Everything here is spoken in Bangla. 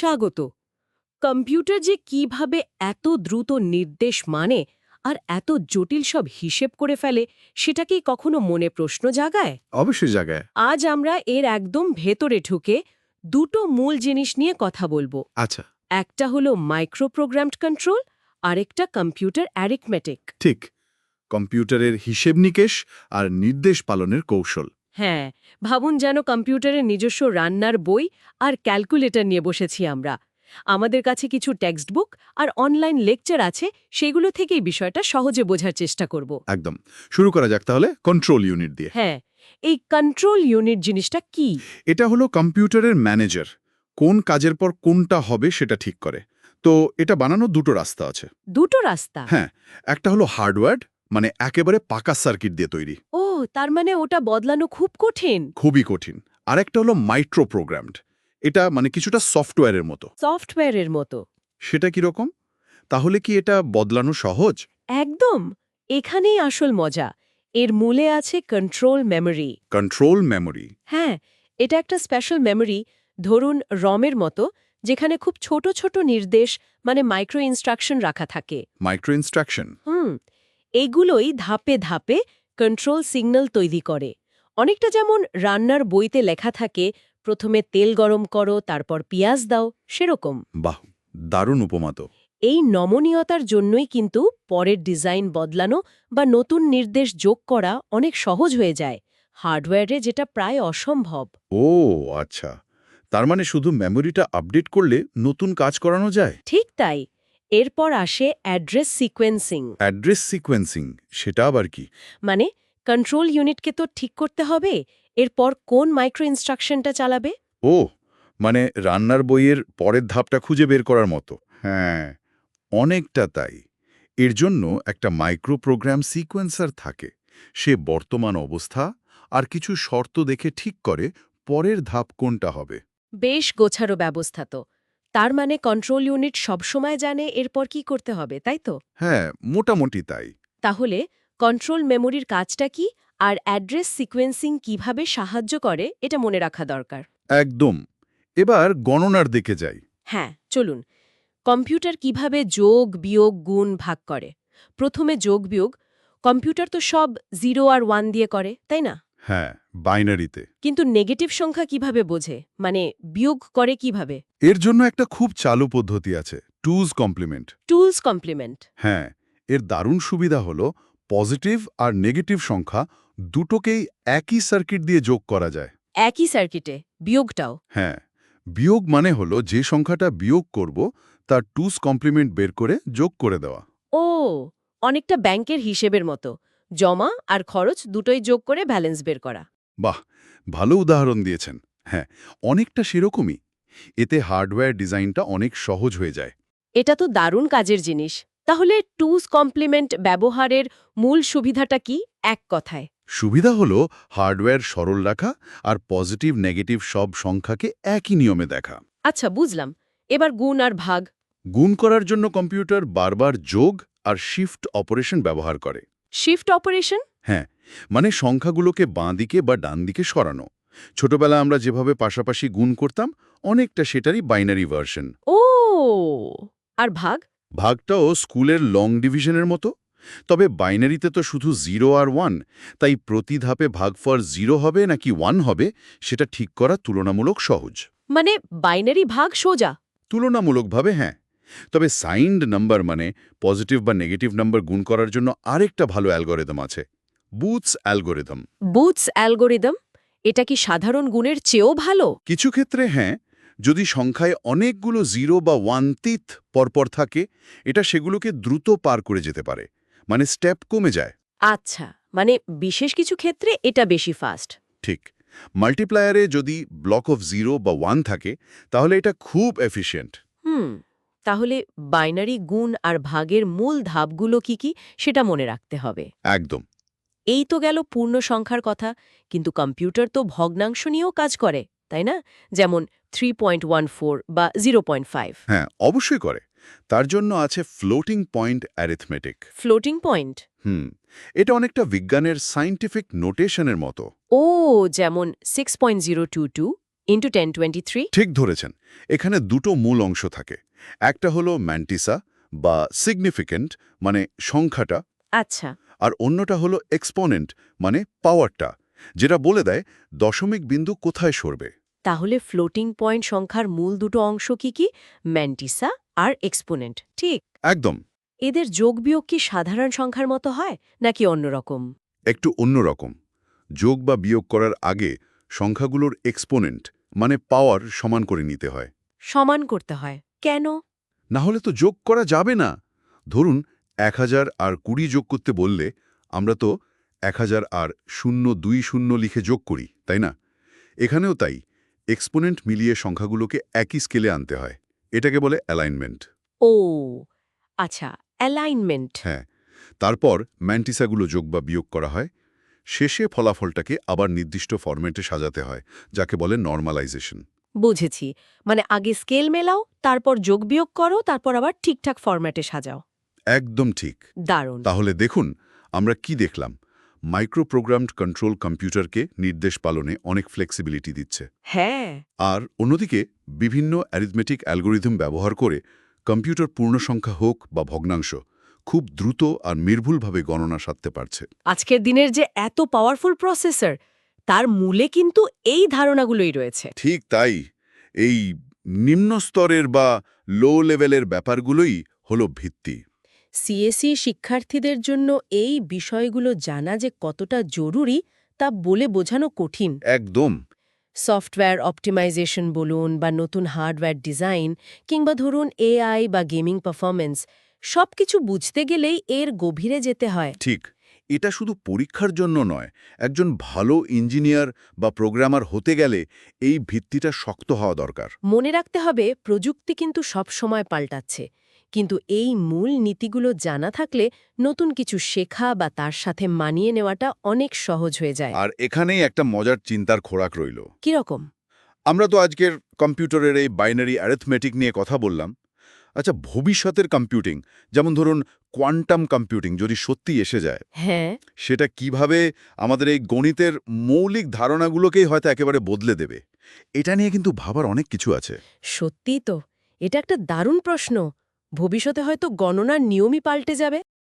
স্বাগত। কম্পিউটার যে কীভাবে এত দ্রুত নির্দেশ মানে আর এত জটিল সব হিসেব করে ফেলে সেটা কি কখনো মনে প্রশ্ন জাগায়? অবশ্যই জাগায়। আজ আমরা এর একদম ভেতরে ঢুকে দুটো মূল জিনিস নিয়ে কথা বলব। আচ্ছা। একটা হলো মাইক্রো প্রোগ্রামড কন্ট্রোল আরেকটা কম্পিউটার অ্যারিকমেটিক ঠিক। কম্পিউটারের হিসেব নিকেশ আর নির্দেশ পালনের কৌশল। হ্যাঁ ভাবুন যেন কম্পিউটারের নিজস্ব রান্নার বই আর ক্যালকুলেটর নিয়ে বসেছি আমরা। আমাদের কাছে কিছু টেক্সট বুক আর অনলাইন লেকচার আছে সেগুলো থেকেই বিষয়টা সহজে বোঝার চেষ্টা করব। একদম। শুরু করা যাক তাহলে কন্ট্রোল ইউনিট দিয়ে। হ্যাঁ এই কন্ট্রোল ইউনিট জিনিসটা কি? এটা হলো কম্পিউটারের ম্যানেজার কোন কাজের পর কোনটা হবে সেটা ঠিক করে। তো এটা বানানো দুটো রাস্তা আছে। দুটো রাস্তা? হ্যাঁ একটা হলো হার্ডওয়্যার মানে একেবারে পাকা সার্কিট দিয়ে তৈরি। ও তার মানে ওটা বদলানো খুব কঠিন। খুবই কঠিন। আর একটা হলো মাইক্রো প্রোগ্রামড এটা মানে কিছুটা সফটওয়্যারের মতো। সফটওয়্যারের মতো। সেটা কীরকম তাহলে কি এটা বদলানো সহজ? একদম। এখানেই আসল মজা। এর মূলে আছে কন্ট্রোল মেমরি কন্ট্রোল মেমোরি হ্যাঁ এটা একটা স্পেশাল মেমরি ধরুন রমের মতো যেখানে খুব ছোট ছোট নির্দেশ মানে মাইক্রো ইনস্ট্রাকশন রাখা থাকে। মাইক্রো ইনস্ট্রাকশন হুম এইগুলোই ধাপে ধাপে কন্ট্রোল সিগন্যাল তৈরি করে। অনেকটা যেমন রান্নার বইতে লেখা থাকে প্রথমে তেল গরম করো তারপর পিঁয়াজ দাও সেরকম। বাহ দারুণ উপমা তো। এই নমনীয়তার জন্যই কিন্তু পরের ডিজাইন বদলানো বা নতুন নির্দেশ যোগ করা অনেক সহজ হয়ে যায়। হার্ডওয়্যারে যেটা প্রায় অসম্ভব। ও আচ্ছা। তার মানে শুধু মেমোরিটা আপডেট করলে নতুন কাজ করানো যায়? ঠিক তাই। এরপর আসে অ্যাড্রেস সিকোয়েন্সিং। অ্যাড্রেস সিকোয়েন্সিং সেটা আবার কি? মানে কন্ট্রোল ইউনিটকে তো ঠিক করতে হবে এরপর কোন মাইক্রো ইনস্ট্রাকশনটা চালাবে? ও মানে রান্নার বইয়ের পরের ধাপটা খুঁজে বের করার মতো। হ্যাঁ অনেকটা তাই। এর জন্য একটা মাইক্রো প্রোগ্রাম সিকোয়েন্সার থাকে। সে বর্তমান অবস্থা আর কিছু শর্ত দেখে ঠিক করে পরের ধাপ কোনটা হবে। বেশ গোছারো ব্যবস্থা তো। তার মানে কন্ট্রোল ইউনিট সবসময় জানে এরপর কি করতে হবে তাই তো? হ্যাঁ মোটামুটি তাই। তাহলে কন্ট্রোল মেমোরির কাজটা কি আর অ্যাড্রেস সিকোয়েন্সিং কীভাবে সাহায্য করে এটা মনে রাখা দরকার। একদম। এবার গণনার দিকে যাই। হ্যাঁ চলুন। কম্পিউটার কীভাবে যোগ বিয়োগ গুণ ভাগ করে? প্রথমে যোগ বিয়োগ। কম্পিউটার তো সব জিরো আর ওয়ান দিয়ে করে তাই না? হ্যাঁ। বাইনারিতে। কিন্তু নেগেটিভ সংখ্যা কীভাবে বোঝে? মানে বিয়োগ করে কীভাবে? এর জন্য একটা খুব চালু পদ্ধতি আছে টুজ কমপ্লিমেন্ট। Tools complement. হ্যাঁ এর দারুণ সুবিধা হলো পজিটিভ আর নেগেটিভ সংখ্যা দুটোকেই একই সার্কিট দিয়ে যোগ করা যায়। একই সার্কিটে বিয়োগটাও। হ্যাঁ বিয়োগ মানে হলো যে সংখ্যাটা বিয়োগ করব তার টুজ কমপ্লিমেন্ট বের করে যোগ করে দেওয়া। ও অনেকটা ব্যাংকের হিসেবের মতো। জমা আর খরচ দুটোই যোগ করে ব্যালেন্স বের করা। বাহ ভালো উদাহরণ দিয়েছেন। হ্যাঁ অনেকটা সেরকমই। এতে হার্ডওয়্যার ডিজাইনটা অনেক সহজ হয়ে যায়। এটা তো দারুণ কাজের জিনিস। তাহলে টুস কমপ্লিমেন্ট ব্যবহারের মূল সুবিধাটা কি? এক কথায়। সুবিধা হলো হার্ডওয়্যার সরল রাখা আর পজিটিভ নেগেটিভ সব সংখ্যাকে একই নিয়মে দেখা। আচ্ছা বুঝলাম। এবার গুণ আর ভাগ। গুণ করার জন্য কম্পিউটার বারবার যোগ আর শিফট অপারেশন ব্যবহার করে। Shift operation? হ্যাঁ মানে সংখ্যাগুলোকে বাঁ দিকে বা ডান দিকে সরানো। ছোটবেলা আমরা যেভাবে পাশাপাশি গুণ করতাম অনেকটা সেটারই বাইনারি ভার্সন ও আর ভাগ? ভাগটাও স্কুলের লং ডিভিশনের মতো। তবে বাইনারিতে তো শুধু জিরো আর ওয়ান তাই প্রতি ধাপে ভাগফল জিরো হবে নাকি ওয়ান হবে সেটা ঠিক করা তুলনামূলক সহজ। মানে বাইনারি ভাগ সোজা? তুলনামূলকভাবে হ্যাঁ। তবে সাইন্ড নাম্বার মানে পজিটিভ বা নেগেটিভ নাম্বার গুণ করার জন্য আরেকটা ভালো অ্যালগোরিদম আছে। বুথস অ্যালগোরিদম বুথস অ্যালগোরিদম এটা কি সাধারণ গুণের চেয়েও ভালো? কিছু ক্ষেত্রে হ্যাঁ যদি সংখ্যায় অনেকগুলো জিরো বা ওয়ান তিথ পরপর থাকে এটা সেগুলোকে দ্রুত পার করে যেতে পারে মানে স্টেপ কমে যায়। আচ্ছা মানে বিশেষ কিছু ক্ষেত্রে এটা বেশি ফাস্ট ঠিক মাল্টিপ্লায়ারে যদি ব্লক অফ জিরো বা ওয়ান থাকে তাহলে এটা খুব এফিশিয়েন্ট হুম তাহলে বাইনারি গুণ আর ভাগের মূল ধাপগুলো কি কি সেটা মনে রাখতে হবে। একদম। এই তো গেল পূর্ণ সংখ্যার কথা কিন্তু কম্পিউটার তো ভগ্নাংশ নিয়েও কাজ করে তাই না? যেমন থ্রি বা জিরো হ্যাঁ অবশ্যই করে। তার জন্য আছে floating point arithmetic floating point hmm এটা অনেকটা বিজ্ঞানের সাইন্টিফিক নোটেশনের মতো। ও যেমন six point zero two two into ten twenty three ঠিক ধরেছেন এখানে দুটো মূল অংশ থাকে। একটা হলো ম্যান্টিসা বা সিগনিফিকেন্ট মানে সংখ্যাটা। আচ্ছা। আর অন্যটা হলো এক্সপোনেন্ট মানে পাওয়ারটা যেটা বলে দেয় দশমিক বিন্দু কোথায় সরবে। তাহলে ফ্লোটিং পয়েন্ট সংখ্যার মূল দুটো অংশ কি কি? ম্যান্টিসা আর এক্সপোনেন্ট ঠিক? একদম। এদের যোগ বিয়োগ কি সাধারণ সংখ্যার মতো হয় নাকি অন্যরকম একটু অন্যরকম যোগ বা বিয়োগ করার আগে সংখ্যাগুলোর এক্সপোনেন্ট মানে পাওয়ার সমান করে নিতে হয়। সমান করতে হয়। কেন? না হলে তো যোগ করা যাবে না। ধরুন এক হাজার আর কুড়ি যোগ করতে বললে আমরা তো এক হাজার আর শূন্য দুই শূন্য লিখে যোগ করি তাই না? এখানেও তাই এক্সপোনেন্ট মিলিয়ে সংখ্যাগুলোকে একই স্কেলে আনতে হয় এটাকে বলে অ্যালাইনমেন্ট। ও আচ্ছা অ্যালাইনমেন্ট। হ্যাঁ তারপর ম্যান্টিসাগুলো যোগ বা বিয়োগ করা হয় শেষে ফলাফলটাকে আবার নির্দিষ্ট ফরম্যাটে সাজাতে হয় যাকে বলে নর্মালাইজেশন। বুঝেছি মানে আগে স্কেল মেলাও তারপর যোগ বিয়োগ করো তারপর আবার ঠিকঠাক ফরম্যাটে সাজাও। একদম ঠিক। দারুণ। তাহলে দেখুন আমরা কি দেখলাম? মাইক্রোপ্রোগ্রামড কন্ট্রোল কম্পিউটারকে নির্দেশ পালনে অনেক ফ্লেক্সিবিলিটি দিচ্ছে। হ্যাঁ। আর অন্যদিকে বিভিন্ন অ্যারিথমেটিক অ্যালগোরিদম ব্যবহার করে কম্পিউটার পূর্ণ সংখ্যা হোক বা ভগ্নাংশ খুব দ্রুত আর নির্ভুলভাবে গণনা সাধতে পারছে। আজকের দিনের যে এত পাওয়ারফুল প্রসেসর তার মূলে কিন্তু এই ধারণাগুলোই রয়েছে। ঠিক তাই এই নিম্ন স্তরের বা লো লেভেলের ব্যাপারগুলোই হলো ভিত্তি। সিএসি শিক্ষার্থীদের জন্য এই বিষয়গুলো জানা যে কতটা জরুরি তা বলে বোঝানো কঠিন। একদম। সফটওয়্যার অপটিমাইজেশন বলুন বা নতুন হার্ডওয়্যার ডিজাইন কিংবা ধরুন এআই বা গেমিং পারফরমেন্স সবকিছু বুঝতে গেলেই এর গভীরে যেতে হয়। ঠিক। এটা শুধু পরীক্ষার জন্য নয় একজন ভালো ইঞ্জিনিয়ার বা প্রোগ্রামার হতে গেলে এই ভিত্তিটা শক্ত হওয়া দরকার। মনে রাখতে হবে প্রযুক্তি কিন্তু সব সময় পাল্টাচ্ছে। কিন্তু এই মূল নীতিগুলো জানা থাকলে নতুন কিছু শেখা বা তার সাথে মানিয়ে নেওয়াটা অনেক সহজ হয়ে যায়। আর এখানেই একটা মজার চিন্তার খোরাক রইল। কীরকম আমরা তো আজকের কম্পিউটারের এই বাইনারি অ্যারেথমেটিক নিয়ে কথা বললাম। আচ্ছা ভবিষ্যতের কম্পিউটিং যেমন ধরুন কোয়ান্টাম কম্পিউটিং যদি সত্যি এসে যায় হ্যাঁ। সেটা কীভাবে আমাদের এই গণিতের মৌলিক ধারণাগুলোকেই হয়তো একেবারে বদলে দেবে? এটা নিয়ে কিন্তু ভাবার অনেক কিছু আছে। সত্যিই তো এটা একটা দারুণ প্রশ্ন। ভবিষ্যতে হয়তো গণনার নিয়মই পাল্টে যাবে?